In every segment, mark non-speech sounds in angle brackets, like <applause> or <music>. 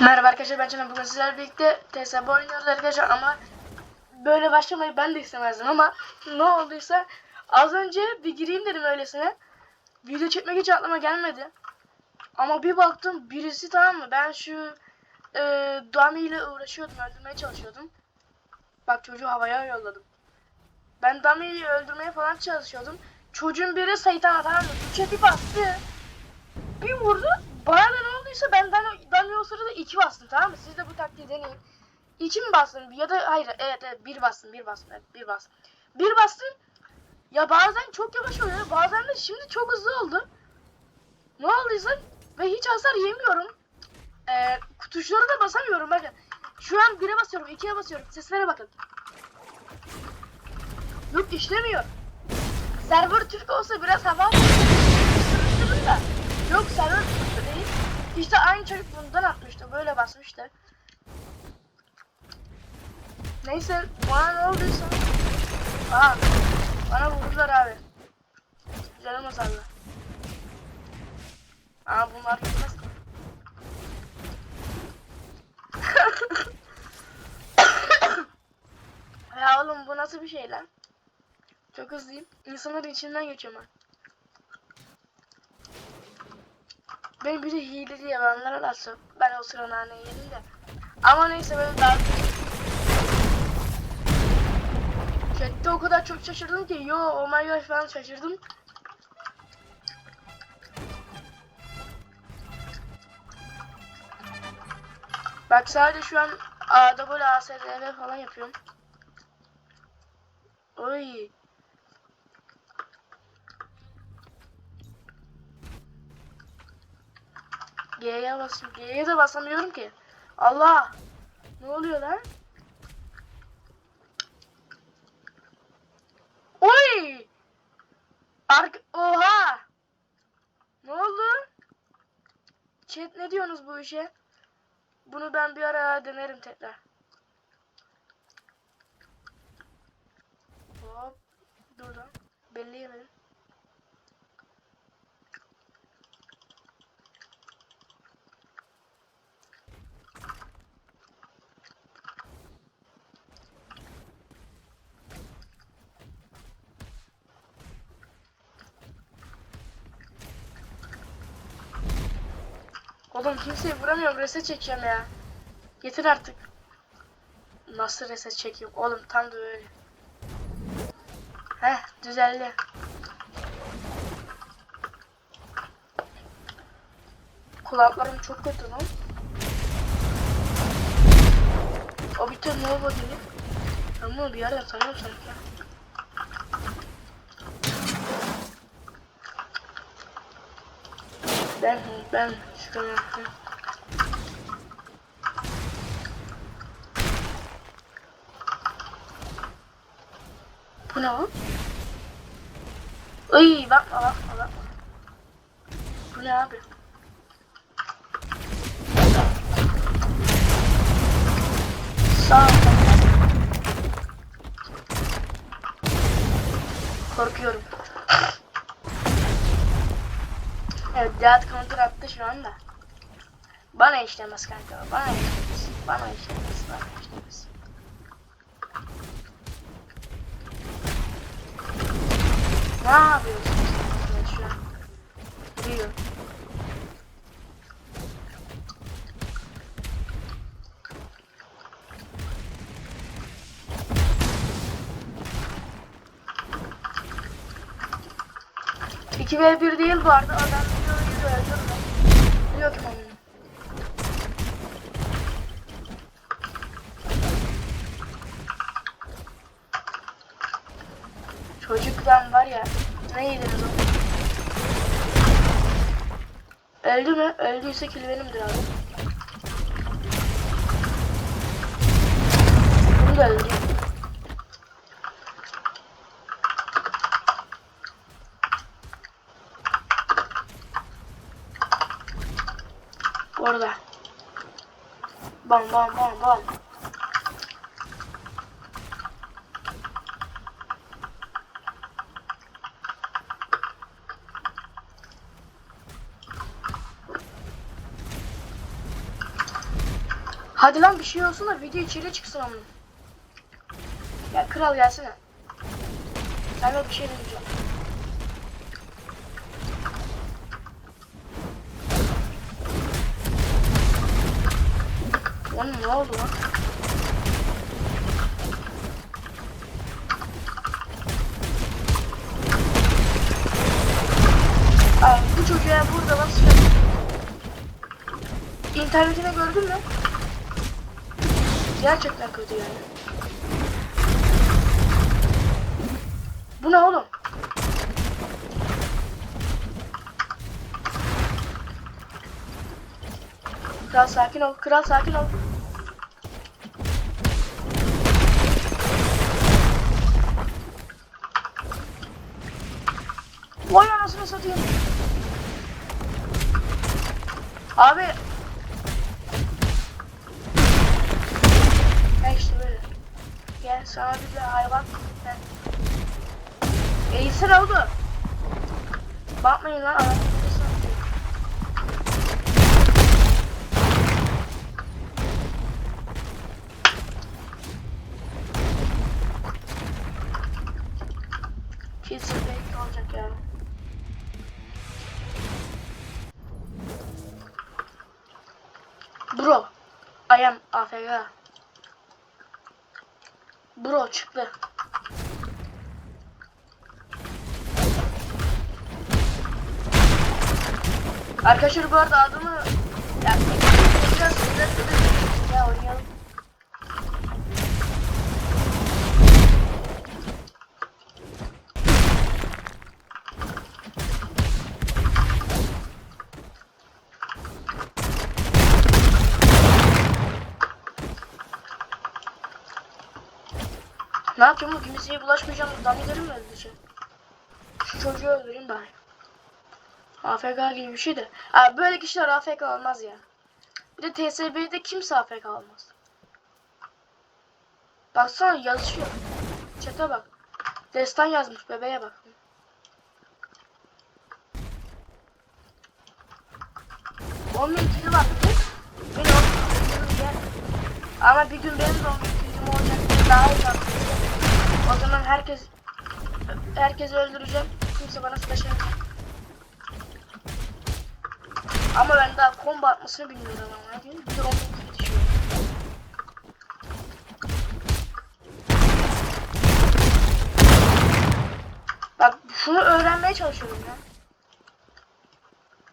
Merhaba arkadaşlar ben Canan bugün sizlerle birlikte TSB oynuyoruz arkadaşlar ama böyle başlamayı ben de istemezdim ama ne olduysa az önce bir gireyim dedim öylesine. Video çekmek hiç aklıma gelmedi. Ama bir baktım birisi tamam mı? Ben şu e, Dami ile uğraşıyordum öldürmeye çalışıyordum. Bak çocuğu havaya yolladım. Ben Dami'yi öldürmeye falan çalışıyordum. Çocuğun biri Seytan'a tamam mı üçe bir bastı. Bir vurdu. Bana olduysa ben Dan- Dami o sırada iki bastım tamam mı? Siz de bu taktiği deneyin. İki mi bastım ya da hayır evet evet bir bastım bir bastım evet bir bastım. Bir bastım. Ya bazen çok yavaş oluyor bazen de şimdi çok hızlı oldu. Ne olduysa ve hiç hasar yemiyorum. Ee, tuşlara da basamıyorum bakın. Şu an 1'e basıyorum 2'ye basıyorum seslere bakın. Yok işlemiyor. Server Türk olsa biraz hava da. Yok server. İşte aynı çocuk bundan atmıştı. Böyle basmıştı. Neyse bana ne olduysa. Aa bana vurdular abi. Canım azaldı. Aa bunlar gitmez. <laughs> ya oğlum bu nasıl bir şey lan? Çok hızlıyım. İnsanların içinden geçiyorum ben. Ben bir de hile diye benlere lafı. Ben o sıra nane yedim de. Ama neyse böyle daha... Chatte o kadar çok şaşırdım ki. Yo oh my gosh falan şaşırdım. Bak sadece şu an ASDV falan yapıyorum. Oy. G'ye basıyorum. G'ye de basamıyorum ki. Allah. Ne oluyor lan? Oy. Ark Oha. Ne oldu? Chat ne diyorsunuz bu işe? Bunu ben bir ara denerim tekrar. Hop. Dur. Belli yemedim. Oğlum kimseyi vuramıyorum. Reset çekeceğim ya. Getir artık. Nasıl reset çekeyim? Oğlum tam da öyle. Heh düzeldi. Kulaklarım çok kötü lan. O bir tane ne oldu değil. Ben bunu bir yerden tanıyorum sanki. Ben ben şuraya hı. Bu ne lan? Ay bakma bakma bakma. Bu ne abi? Sağ ol. Korkuyorum. Evet Cihat counter attı şu anda. Bana işlemez kanka. Bana işlemez. Bana işlemez. Bana işlemez. Ne yapıyorsun sen şu an? Diyor. İki ve bir değil bu arada. Adam onu. Çocuktan var ya. Ne yediniz o? Öldü mü? Öldüyse kill benimdir abi. Bunu da öldüreyim. Orada. Bam bam bam bam. Hadi lan bir şey olsun da video içeri çıksın onun. Ya kral gelsene. Sana bir şey diyeceğim. Oğlum ne oldu lan? Abi bu çocuğa burada bak İnternetine gördün mü? Gerçekten kötü yani. Bu ne oğlum? Kral sakin ol, kral sakin ol. Vay anasını satayım. Abi. Gel işte böyle. Gel sana bir de hayvan. Gel. Eğilsene oldu. Bakmayın lan adam. Am AFK. Bro çıktı. Arkadaşlar bu arada adımı ya biraz ya oynayalım. Ne yapacağım kimseye bulaşmayacağım. Damileri mi öldüreceğim? Şu çocuğu öldüreyim bari. AFK gibi bir şey de. Abi böyle kişiler AFK olmaz ya. Bir de TSB'de kimse AFK olmaz. Baksana yazışıyor. Çete bak. Destan yazmış bebeğe bak. Onun ikili var. Beni o yer. Ama bir gün benim de onun ikincim olacak daha iyi. O zaman herkes herkesi öldüreceğim. Kimse bana slaşamayacak. Ama ben daha combo atmasını bilmiyorum ama. Bir de düşüyor. Bak şunu öğrenmeye çalışıyorum ya.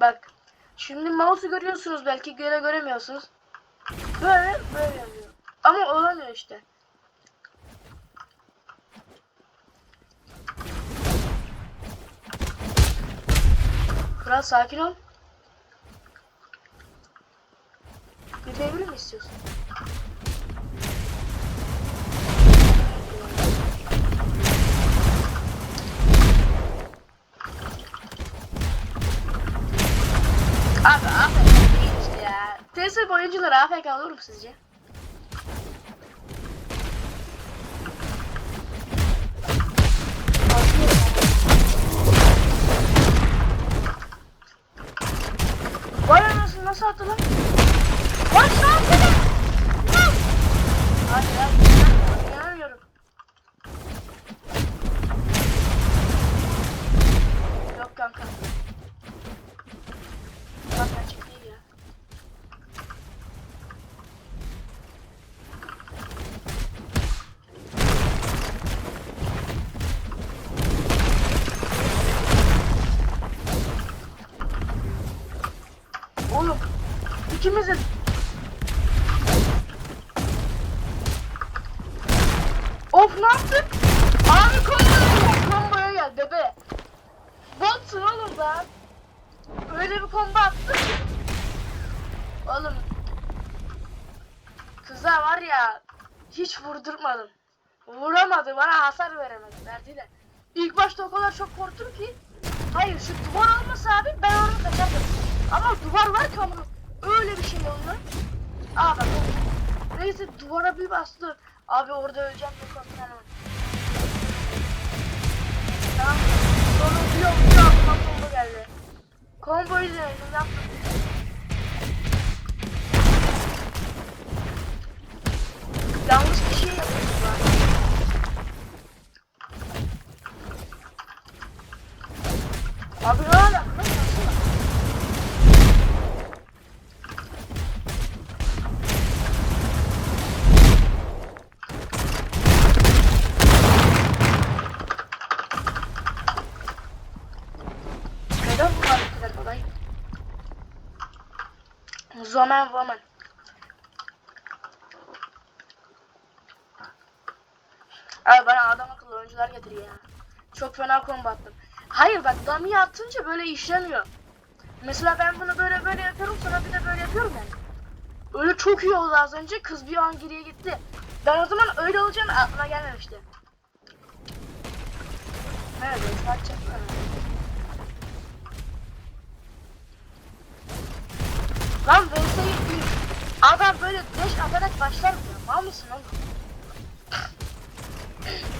Bak. Şimdi mouse'u görüyorsunuz belki göre göremiyorsunuz. Böyle böyle yapıyor. Ama olamıyor işte. Kral sakin ol. Devrim mi istiyorsun? Abi AFK değil işte ya. TSB oyuncuları AFK olur mu sizce? İkimiz de Of ne yaptık? Abi komboya komboya gel bebe. Botsun oğlum ben. Öyle bir combo attım ki. Oğlum. Kıza var ya hiç vurdurmadım. Vuramadı bana hasar veremedi derdiyle. İlk başta o kadar çok korktum ki. Hayır şu duvar olmasa abi ben orada kaçardım. Ama duvar var ki ama öyle bir şey oldu. Aa bak Neyse duvara bir bastı. Abi orada öleceğim yok falan. Tamam. Sonra bir bir aklıma combo geldi. Comboyu denedim yaptım. Zoman woman. Abi bana adam akıllı oyuncular getir ya. Çok fena combo attım. Hayır bak dummy atınca böyle işlemiyor. Mesela ben bunu böyle böyle yapıyorum sonra bir de böyle yapıyorum yani. Öyle çok iyi oldu az önce kız bir an geriye gitti. Ben o zaman öyle olacağını aklıma gelmemişti. Evet, bakacak. Lan VS'yi adam böyle deş atarak başlar mı? Mal mısın oğlum?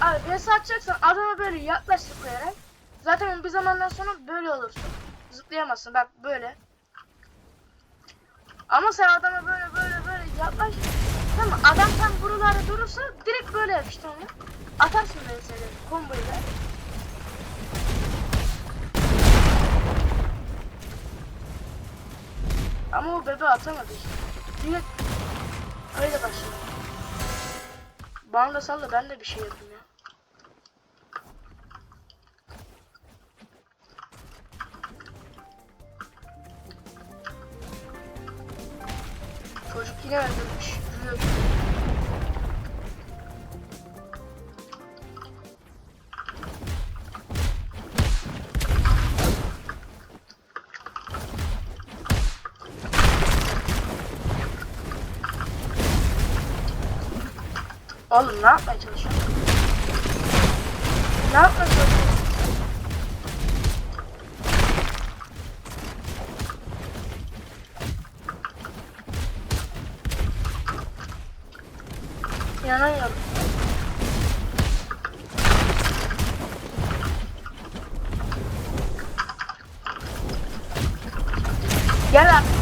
Abi VS atacaksan adama böyle yaklaş zıplayarak. Zaten bir zamandan sonra böyle olursun. Zıplayamazsın bak böyle. Ama sen adama böyle böyle böyle yaklaş. Tamam adam tam buralarda durursa direkt böyle yap işte onu. Atarsın VS'leri komboyla. Ama o bebe atamadı işte. Direkt öyle başladı. Bana da salla ben de bir şey yapayım ya. Çocuk yine öldürmüş. Oğlum ne yapmaya çalışıyorsun? Ne yapmaya çalışıyorsun? İnanamıyorum. Gel artık.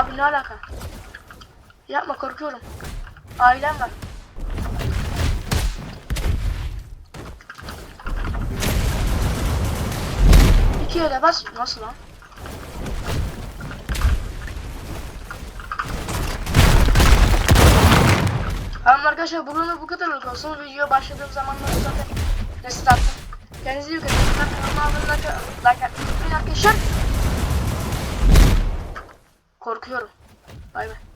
Abi ne alaka? Yapma korkuyorum. Ailem var. İki yere bas. Nasıl lan? Tamam arkadaşlar bugün bu kadarlık olsun. Video başladığım zamanlarda zaten resit attım. Kendinize iyi bakın. Kanalıma abone olmayı, like atmayı unutmayın arkadaşlar. Korkuyorum. Bay bay.